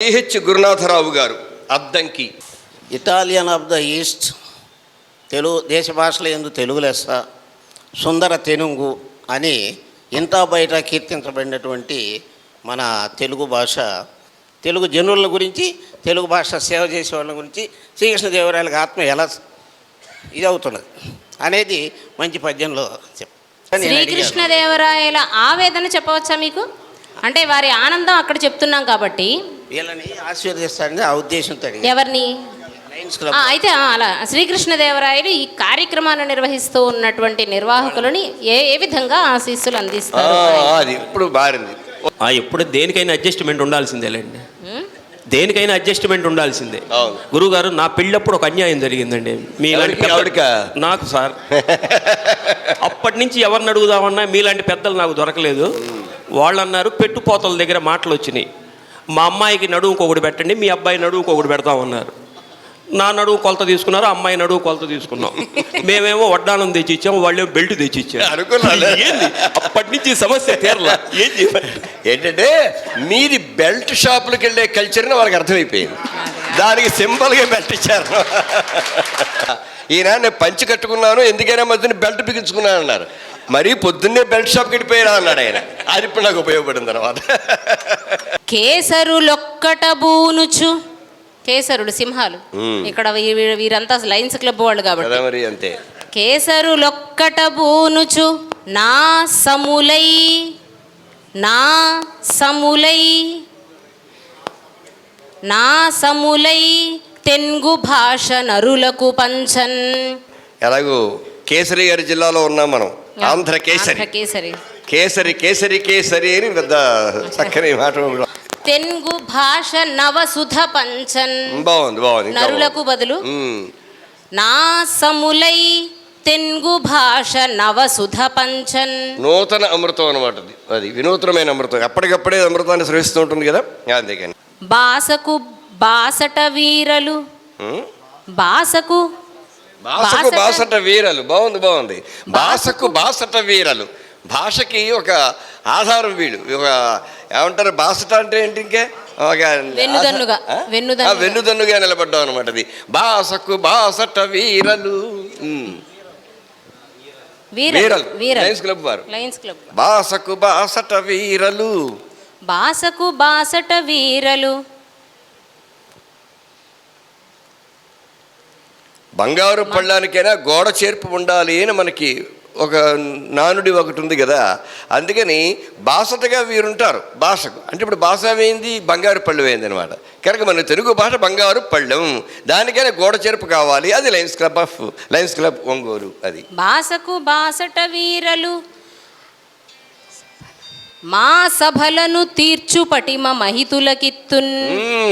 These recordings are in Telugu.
సిహెచ్ గురునాథరావు గారు Addanki. Italian of the East Telugu దేశ భాషల ఎందు తెలుగు లెస్స సుందర తెనుగు అని ఇంటా బయట కీర్తించబడినటువంటి మన తెలుగు భాష తెలుగు జనుల గురించి తెలుగు భాష సేవ చేసే వాళ్ళ గురించి శ్రీకృష్ణదేవరాయలకి ఆత్మ ఎలా ఇది అవుతున్నది అనేది మంచి పద్యంలో చెప్. శ్రీకృష్ణదేవరాయల ఆవేదన చెప్పవచ్చా మీకు? అంటే వారి ఆనందం అక్కడ చెప్తున్నాం కాబట్టి వీళ్ళని ఆశీర్వదిస్తారని ఆ ఉద్దేశంతో. ఎవరిని అయితే అలా శ్రీకృష్ణదేవరాయలు ఈ కార్యక్రమాన్ని నిర్వహిస్తూ ఉన్నటువంటి నిర్వాహకులని ఏ ఏ విధంగా ఆశీస్సులు అందిస్తారు అది ఇప్పుడు మారింది ఆ, ఎప్పుడు దేనికైనా అడ్జస్ట్మెంట్ ఉండాల్సిందేలేండి? దేనికైనా అడ్జస్ట్మెంట్ ఉండాల్సిందే అవును. గురుగారు నా పెళ్ళప్పుడు ఒక అన్యాయం జరిగిందండి మీ ఇలాంటి ఎవరికి? పెద్ద- ఆవిడకా? నాకు సార్ అప్పటి నుంచి ఎవరిని అడుగుదామన్నా మీలాంటి పెద్దలు నాకు దొరకలేదు వాళ్ళు అన్నారు పెట్టుపోతల దగ్గర మాటలు వచ్చినాయి మా అమ్మాయికి నడువుకు ఒకటి పెట్టండి మీ అబ్బాయి నడువుకు ఒకటి పెడతామన్నారు నా నడువు కొలత తీసుకున్నారు అమ్మాయి నడువు కొలత తీసుకున్నాం. మేమేమో వడ్డానం తెచ్చి ఇచ్చాం వాళ్ళేమో బెల్ట్ తెచ్చి ఇచ్చారు. ఏంది? అప్పటి నుంచి సమస్య తీరలా. ఏం ఏంటంటే మీది బెల్ట్ షాపులకు వెళ్ళే కల్చర్ని వాళ్ళకి అర్థమైపోయింది. దానికి సింపుల్గా బెల్ట్ ఇచ్చారు. ఈయన నేను పంచి కట్టుకున్నాను ఎందుకైనా మధ్యన బెల్ట్ బిగించుకున్నాను అన్నారు. మరీ పొద్దున్నే బెల్ట్ షాప్కి వెళ్ళిపోయారా అన్నాడు ఆయన. అది ఇప్పుడు నాకు ఉపయోగపడిన తర్వాత. కేసరులొక్కట బూనుచు. కేసరులు సింహాలు. ఇక్కడ వీరంతా లయన్స్ క్లబ్ వాళ్ళు కాబట్టి. మరి అంతే. కేసరులొక్కట బూనుచు. నా సములై. నా సములై. నా సములై తెంగు భాష నరులకు పంచన్. ఎలాగో కేసరి గారి జిల్లాలో ఉన్నాం మనం. ఆంధ్ర కేసరి కేసరి కేసరి కేసరి కేసరి అని పెద్ద చక్కని మాట తెంగు భాష నవసుధ పంచన్. బాగుంది బాగుంది. నరులకు బదులు. నా సములై తెంగు భాష నవసుధ పంచన్. నూతన అమృతం అనమాట అది. వినూత్నమైన అమృతం. ఎప్పటికప్పుడే అమృతాన్ని స్రవిస్తూ ఉంటుంది కదా? అందుకని. బాసకు బాసట వీరలు. బాసకు భాషకు బాసట- వీరలు. బాగుంది బాగుంది. భాషకు బాసట వీరలు. భాషకి ఒక ఆధారం వీడు. ఒక ఏమంటారు? బాసట అంటే ఏంటి ఇంకే? వెన్నుదన్నుగా, ఆ? వెన్నుదన్నుగా. ఆ, వెన్నుదన్నుగా నిలబడ్డాం అనమాట అది. భాషకు బాసట వీరలు. ఉమ్. వీరలు వీరలు. వీరలు. లయన్స్ క్లబ్ వారు. లయన్స్ క్లబ్ బాసకు బాసట వీరలు. బాసకు బాసట వీరలు. బంగారు పళ్ళానికైనా గోడ చేర్పు ఉండాలి అని మనకి ఒక నానుడి ఒకటి ఉంది కదా. అందుకని బాసటగా వీరుంటారు భాషకు అంటే ఇప్పుడు భాష ఏంది బంగారు పళ్ళు అయింది అనమాట కనుక మన తెలుగు భాష బంగారు పళ్ళెం. దానికైనా గోడ చేర్పు కావాలి. అది lions club of lions club Ongole అది. భాషకు బాసట వీరలు మా సభలను తీర్చు పటిమ మహితులకిత్తున్.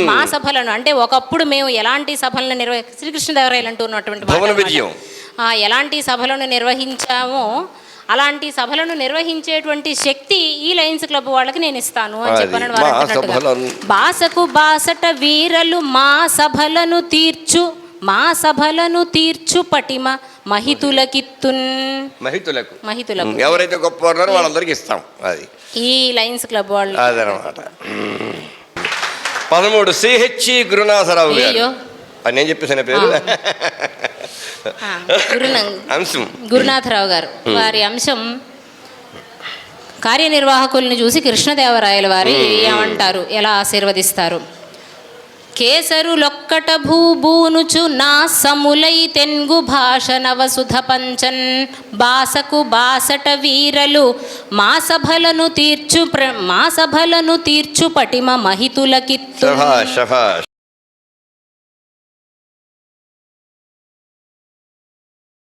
మా సభలను అంటే ఒకప్పుడు మేము ఎలాంటి సభలను నిర్వహి శ్రీకృష్ణదేవరాయలు అంటూ ఉన్నటువంటి మాట భవన అన్నమాట. విజయం. ఆ, ఎలాంటి సభలను నిర్వహించామో అలాంటి సభలను నిర్వహించేటువంటి శక్తి ఈ లయన్స్ క్లబ్ వాళ్ళకి నేను ఇస్తాను అని చెప్పాను బాసకు బాసట వీరలు మా సభలను తీర్చు మా సభలను తీర్చు పటిమ మహితులకిత్తున్. మహితులకు. మహితులకు. ఎవరైతే గొప్ప ఉన్నారో వాళ్ళందరికీ ఇస్తాం అది. ఈ లయన్స్ క్లబ్ వాళ్ళు. అదనమాట. పదమూడు సిహెచ్ఈ గురునాథరావు గారు. నేను చెప్పేసిన పేరు? అంశం. గురునాథరావు గారు. వారి అంశం కార్యనిర్వాహకుల్ని చూసి కృష్ణదేవరాయల వారి ఏమంటారు? ఎలా ఆశీర్వదిస్తారు? కేసరులొక్కట భూబూనుచు నా సములై తెంగు భాష నవసుధ పంచన్. బాసకు బాసట వీరలు మా సభలను తీర్చు ప్ర మా సభలను తీర్చు పటిమ మహితులకిత్తు.